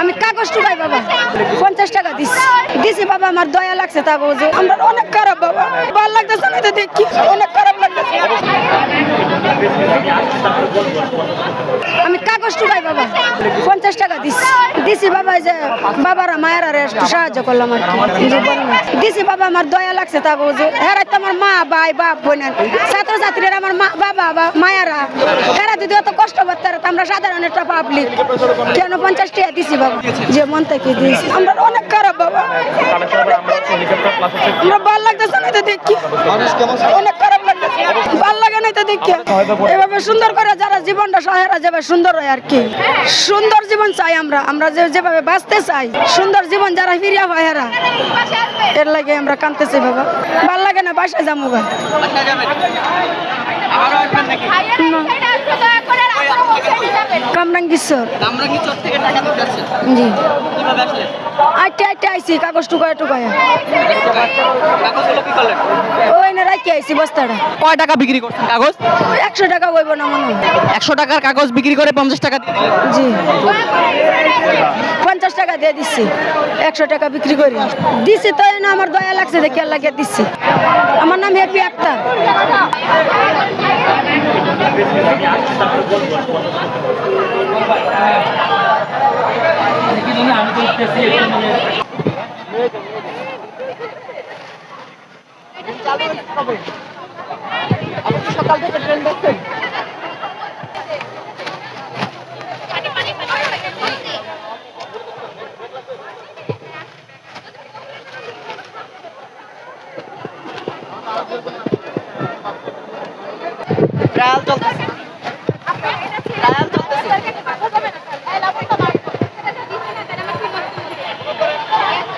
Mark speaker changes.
Speaker 1: আমি কাগজ টুকাই বাবা, পঞ্চাশ টাকা দিছি। দিছি বাবা, আমার দয়া লাগছে তা আমরা অনেক খারাপ বাবা। ভালো লাগতেছে না দেখি, অনেক খারাপ লাগতেছে। আমি কাগজ টুকাই বাবা। পঞ্চাশ টাকা দিছি। দিছি বাবা যে বাবারা মায়েরা একটু সাহায্য করলাম আর কি। দিছি বাবা আমার দয়া লাগছে তা বুঝে হেরা আমার মা ভাই বাপ বোনের ছাত্রছাত্রীরা আমার মা বাবা বা মায়েরা। হেরা যদি অত কষ্ট করতে পারে, আমরা সাধারণ একটা পাবলিক কেন পঞ্চাশ টাকা দিছি বাবা? যে মন থেকে দিয়েছি। আমরা অনেক খারাপ বাবা। আমরা ভালো লাগতেছে না তো দেখি। অনেক খারাপ লাগতেছে ভালো লাগে না তো দেখি। এভাবে সুন্দর করে যারা জীবনটা সহায়রা যাবে সুন্দর হয় আর কি। সুন্দর জীবন চাই আমরা। আমরা যেভাবে বাঁচতে চাই সুন্দর জীবন যারা ফিরিয়া হয় এরা এর লাগে আমরা কাঁদতেছি বাবা। ভালো লাগে না বাসায় যাব
Speaker 2: আসবেন
Speaker 1: কামরাঙ্গীশ্বর। জি। আইটে আইটে আইসি কাগজ টুকায় টুকায়।
Speaker 2: করলেন
Speaker 1: ওই না রাখি আইসি বস্তাটা।
Speaker 2: কয় টাকা বিক্রি করছেন? কাগজ?
Speaker 1: একশো টাকা হইব না মনে
Speaker 2: একশো টাকার কাগজ বিক্রি করে পঞ্চাশ টাকা দিয়ে দিলেন।
Speaker 1: জি। পঞ্চাশ টাকা দিয়ে দিচ্ছি একশো টাকা বিক্রি করি। দিছি তো না আমার দয়া লাগছে দেখে লাগিয়ে দিচ্ছি আমার নাম হ্যাপি আক্তার
Speaker 2: সকাল থেকে ট্রেন দেখছেন Gracias.